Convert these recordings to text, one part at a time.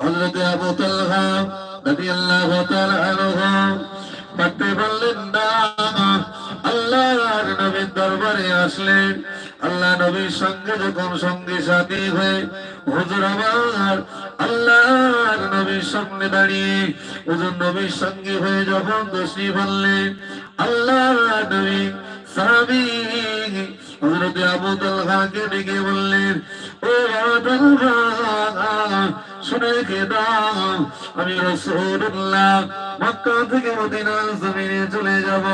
হযরত আবু তালহা রাদিয়াল্লাহু তাআলা আনহু পারতে পারলেন না আল্লাহর নবীর দরবারে আসলেন। আল্লাহ নবীর সঙ্গে যখন সঙ্গে সাথী হয়ে হুজুর আমার আল্লাহর নবীর সামনে দাঁড়িয়ে হুজুর নবীর সঙ্গে হয়ে যখন দোষী বললেন আল্লাহ নবী ডেকে বললেন ও শুনে আমি মক্কা থেকে জমিনে চলে যাব।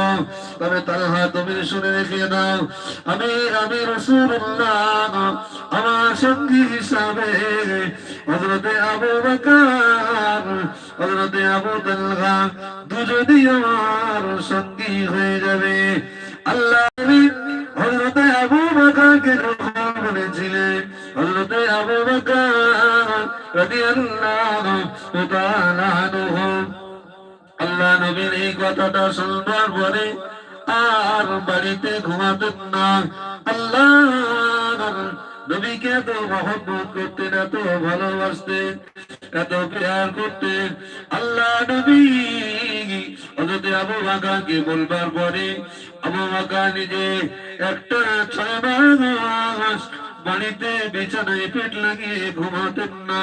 তবে তালহা তুমি শুনে রেখে দাও আমি আমি আমার সঙ্গী হিসাবে, হযরতে আবু বকর হযরতে আবু তালহা, দুজনই আমার সঙ্গী হয়ে যাবে। আল্লাহ তাআলা আনহু আল্লাহ নবীর এই কথাটা শুনবার পরে আর বাড়িতে ঘুমাতেন না। আল্লাহ নবীকে এত মহব্বত করতেন, এত ভালোবাসতেন, এত প্যার করতেন। আল্লাহ নবী হজরত আবু বাকাকে বলবার পরে, আবু বাকা নিজে একটা ছয় মাস বাড়িতে বিছানায় পেট লাগিয়ে ঘুমাতেন না।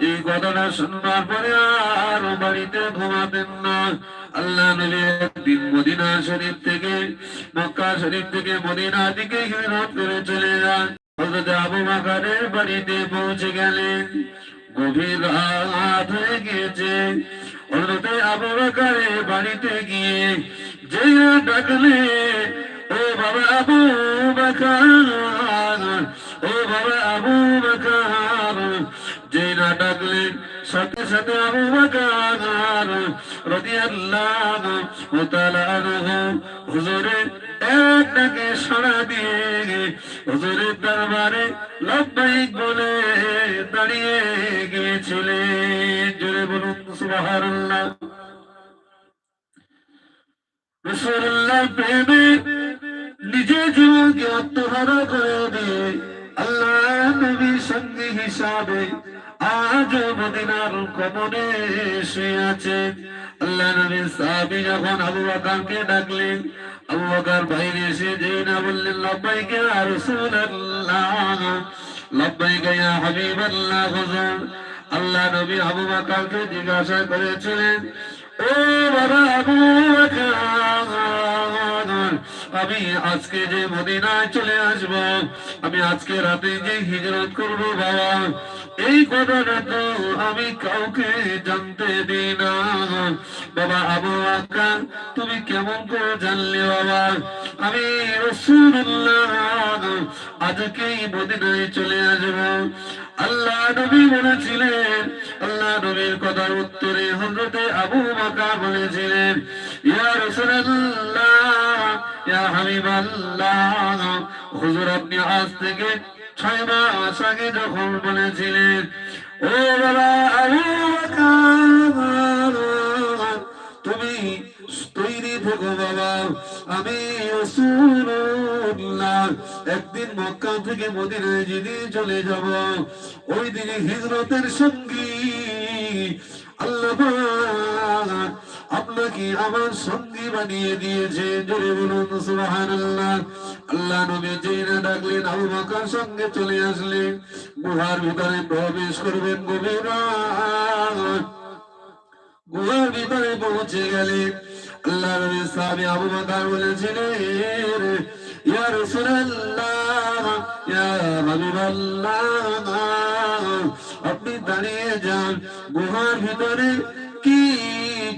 এই কথাটা শুনবার পরে আর বাড়িতে না আল্লাহ থেকে মক্কা বাড়িতে পৌঁছে গেলেন। গভীর রাত হয়ে গিয়েছে হযরত আবু বকরের বাড়িতে গিয়ে যে ডাকলে ও বাবা আবু বকর ও বাবা আবু বকর, যে না ডাকলেন সাথে সাথে আবু বকর, রাদিয়াল্লাহু তাআলা আনহু সাড়া দিয়ে হুজুরের দরবারে লব্বাইক বলে দাঁড়িয়ে গিয়েছিলেন জোরে বলুন, সুবহানাল্লাহ। রসুল্লাহ প্রেমে নিজে জীবনকে আত্মহারা করে দিয়ে আল্লাহ নবীর সঙ্গী হিসাবে আজ মদিনার কবরে শুয়ে আছে। আল্লাহ নবীর সাহাবি যখন আবু বকরকে ডাকলেন, আবু বকর বাইরে এসে যে না বললেন লব্বাইকে আর রাসূলুল্লাহ? লব্বাইকে ইয়া হাবিবাল্লাহ হুজুর? আল্লাহ নবী আবু বকরকে জিজ্ঞাসা করেছিলেন, ও বাবা আবু বকর আমি আজকে যে মদিনায় চলে আসব, আমি আজকে রাতে যে হিজরত করব বাবা, এই কথাটা তো আমি কাউকে জানতে দিই না। বাবা, আবু আকা তুমি কেমন করে জানলে বাবা? আমি রসুল্লাহ আজকেই মদিনায় চলে আসব। আল্লাহ নবী বলেছিলেন, আল্লাহ নবীর কথার উত্তরে হজরতে আবু বাকা বলেছিলেন, ইয়া রাসূলুল্লাহ ইয়া হুজুর আপনি আজ থেকে ছয় মাস আগে যখন বলেছিলেন, ও বাবা তুমি তৈরি থেকো বাবা, আমি একদিন মক্কা থেকে মদিনায় যেদিন চলে যাব, ওই দিনে হিজরতের সঙ্গী আল্লাহ আপনাকে আমার সঙ্গী বানিয়ে দিয়েছে। জোরে বলুন, সুবহানাল্লাহ। আল্লাহ নবী যেই না ডাকলেন, আবু বকর সঙ্গে চলে আসলেন। গুহার ভিতরে প্রবেশ করবেন, গভীর গুহার ভিতরে পৌঁছে গেলেন। আল্লাহ নবী সাহাবী আবু বকর বলেছিলেন, ইয়া রাসূলুল্লাহ, ইয়া হাবিবাল্লাহ, আপনি দাঁড়িয়ে যান। গুহার ভিতরে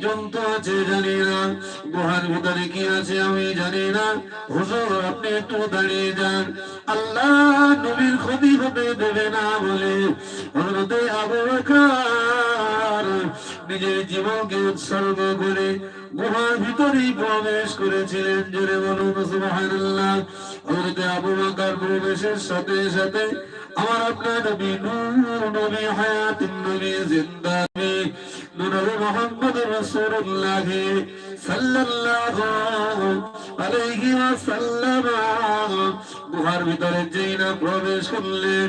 জন্তু আছে, জানি না। গুহার ভিতরে কি আছে আমি জানি না। হুজুর, আপনি একটু দাঁড়িয়ে যান। আল্লাহ নবীর ক্ষতি হতে দেবে না বলে হজরতে আবু নিজের জীবনকে উৎসর্গ করে গুহার ভিতরেই প্রবেশ করেছিলেন। জোরে বলুন, সুবহানাল্লাহ। হযরত আবু বকর প্রবেশের সাথে সাথে আমার আপনার নবী নূর, নবী হায়াতুন নবী জিন্দা নবী নূর গুহার ভিতরে যেই না প্রবেশ করলেন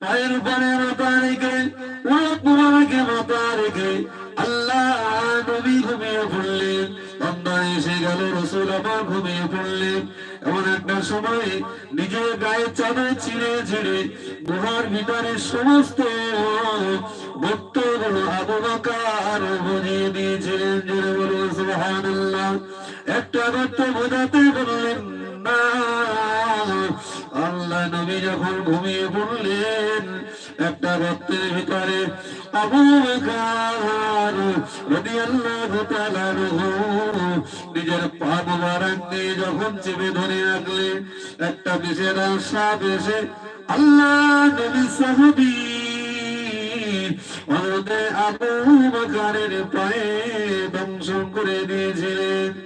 পায়ের উপরে মাথা রেখে মুবারকে মাথা রেখে আল্লাহ নবী ঘুমিয়ে এমন একটা সময় নিজের ছিঁড়ে ছিঁড়ে ভিতরে সমস্ত ভক্ত আবু বুঝিয়ে দিয়েছিলেন। একটা ভক্ত বোঝাতে বললেন আল্লাহ নবী যখন ঘুমিয়ে পড়লেন, একটা রক্তের ভিতরে নিজের পা যখন চেপে ধরে রাখলেন একটা বিশেরা সাপ এসে আল্লাহ নবী সাহাবী হযরতে আবু বকরের পায়ে দংশন করে দিয়েছিলেন।